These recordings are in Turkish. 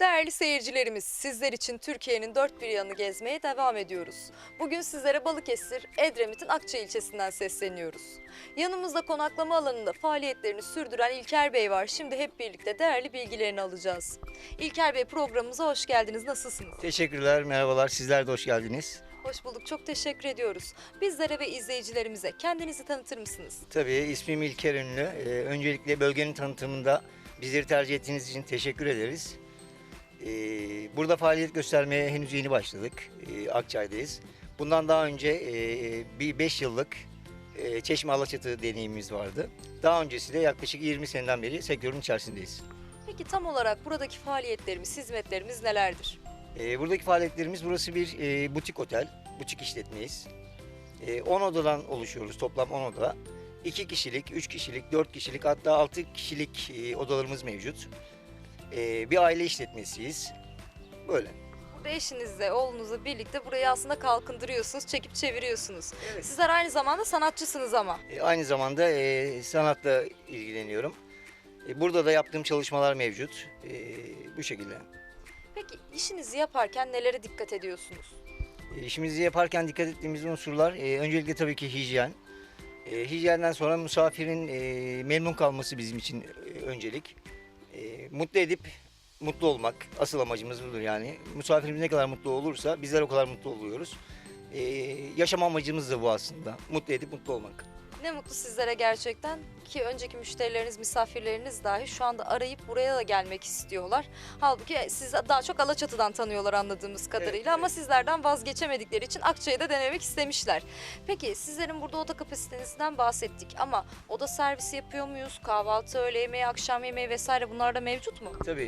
Değerli seyircilerimiz, sizler için Türkiye'nin dört bir yanını gezmeye devam ediyoruz. Bugün sizlere Balıkesir, Edremit'in Akçay ilçesinden sesleniyoruz. Yanımızda konaklama alanında faaliyetlerini sürdüren İlker Bey var. Şimdi hep birlikte değerli bilgilerini alacağız. İlker Bey programımıza hoş geldiniz. Nasılsınız? Teşekkürler, merhabalar. Sizler de hoş geldiniz. Hoş bulduk. Çok teşekkür ediyoruz. Bizlere ve izleyicilerimize kendinizi tanıtır mısınız? Tabii ismim İlker Ünlü. Ee, öncelikle bölgenin tanıtımında bizleri tercih ettiğiniz için teşekkür ederiz. Ee, burada faaliyet göstermeye henüz yeni başladık. Ee, Akçay'dayız. Bundan daha önce e, bir 5 yıllık e, Çeşme Alaçatı deneyimimiz vardı. Daha öncesi de yaklaşık 20 seneden beri sektörün içerisindeyiz. Peki tam olarak buradaki faaliyetlerimiz, hizmetlerimiz nelerdir? Ee, buradaki faaliyetlerimiz burası bir e, butik otel, butik işletmeyiz. E, 10 odadan oluşuyoruz, toplam 10 oda. 2 kişilik, 3 kişilik, 4 kişilik hatta 6 kişilik e, odalarımız mevcut. E, bir aile işletmesiyiz. Böyle. Burada eşinizle, oğlunuzla birlikte burayı aslında kalkındırıyorsunuz, çekip çeviriyorsunuz. Evet. Sizler aynı zamanda sanatçısınız ama. E, aynı zamanda e, sanatla ilgileniyorum. E, burada da yaptığım çalışmalar mevcut. E, bu şekilde. Peki işinizi yaparken nelere dikkat ediyorsunuz? E, İşimizi yaparken dikkat ettiğimiz unsurlar e, öncelikle tabii ki hijyen. E, hijyenden sonra misafirin e, memnun kalması bizim için e, öncelik. E, mutlu edip mutlu olmak asıl amacımız budur yani. Misafirimiz ne kadar mutlu olursa bizler o kadar mutlu oluyoruz. E, yaşam amacımız da bu aslında. Mutlu edip mutlu olmak. Ne mutlu sizlere gerçekten ki önceki müşterileriniz, misafirleriniz dahi şu anda arayıp buraya da gelmek istiyorlar. Halbuki siz daha çok Alaçatı'dan tanıyorlar anladığımız kadarıyla Evet, ama evet. sizlerden vazgeçemedikleri için Akçay'ı da denemek istemişler. Peki sizlerin burada oda kapasitenizden bahsettik ama oda servisi yapıyor muyuz? Kahvaltı, öğle yemeği, akşam yemeği vesaire bunlar da mevcut mu? Tabii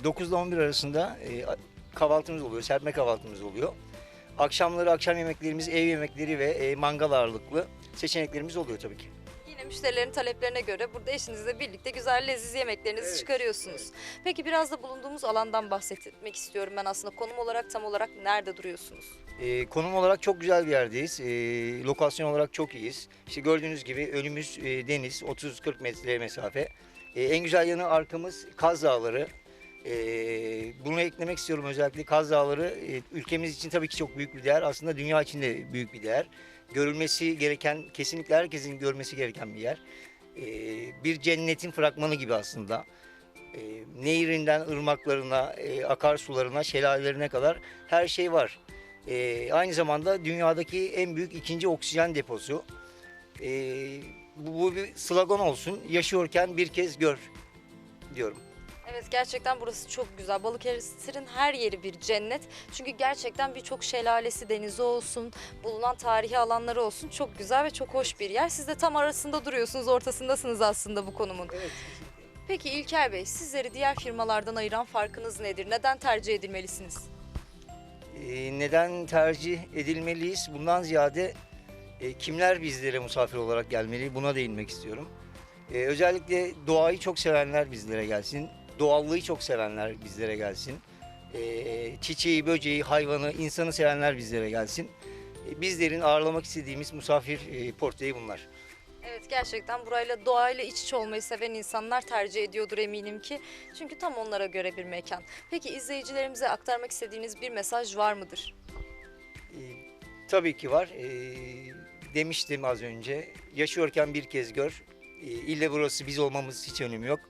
e, 9 ile 11 arasında e, kahvaltımız oluyor, serpme kahvaltımız oluyor. Akşamları akşam yemeklerimiz ev yemekleri ve e, mangal ağırlıklı seçeneklerimiz oluyor tabii ki. Yine müşterilerin taleplerine göre burada eşinizle birlikte güzel leziz yemeklerinizi Evet, çıkarıyorsunuz. Peki biraz da bulunduğumuz alandan bahsetmek istiyorum ben aslında. Konum olarak tam olarak nerede duruyorsunuz? E, konum olarak çok güzel bir yerdeyiz. E, lokasyon olarak çok iyiyiz. İşte gördüğünüz gibi önümüz e, deniz, 30-40 metre mesafe. E, en güzel yanı arkamız Kaz Dağları. E, bunu eklemek istiyorum özellikle Kaz Dağları e, ülkemiz için tabii ki çok büyük bir değer. Aslında dünya için de büyük bir değer. Görülmesi gereken, kesinlikle herkesin görmesi gereken bir yer. E, bir cennetin fragmanı gibi aslında. E, nehrinden ırmaklarına, e, akarsularına, şelalelerine kadar her şey var. Aynı zamanda dünyadaki en büyük ikinci oksijen deposu. Bu bir slogan olsun. Yaşıyorken bir kez gör diyorum. Evet gerçekten burası çok güzel. Balıkesir'in her yeri bir cennet. Çünkü gerçekten birçok şelalesi, denizi olsun, bulunan tarihi alanları olsun çok güzel ve çok hoş bir yer. Siz de tam arasında duruyorsunuz, ortasındasınız aslında bu konumun. Evet. Peki İlker Bey, sizleri diğer firmalardan ayıran farkınız nedir? Neden tercih edilmelisiniz? E, neden tercih edilmeliyiz? Bundan ziyade e, kimler bizlere misafir olarak gelmeli? Buna değinmek istiyorum. E, özellikle doğayı çok sevenler bizlere gelsin. Doğallığı çok sevenler bizlere gelsin. E, çiçeği, böceği, hayvanı, insanı sevenler bizlere gelsin. E, bizlerin ağırlamak istediğimiz misafir e, portreği bunlar. Evet gerçekten burayla doğayla iç içe olmayı seven insanlar tercih ediyordur eminim ki. Çünkü tam onlara göre bir mekan. Peki izleyicilerimize aktarmak istediğiniz bir mesaj var mıdır? E, tabii ki var. E, demiştim az önce. Yaşıyorken bir kez gör. E, ille burası biz olmamız hiç önemi yok.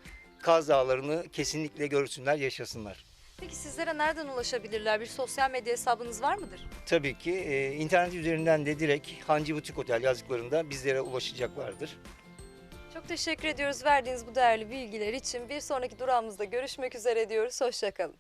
Kaz Dağları'nı kesinlikle görsünler, yaşasınlar. Peki sizlere nereden ulaşabilirler? Bir sosyal medya hesabınız var mıdır? Tabii ki e, internet üzerinden de direkt Hancı Butik Otel yazdıklarında bizlere ulaşacaklardır. Çok teşekkür ediyoruz verdiğiniz bu değerli bilgiler için. Bir sonraki durağımızda görüşmek üzere diyoruz. Hoşçakalın.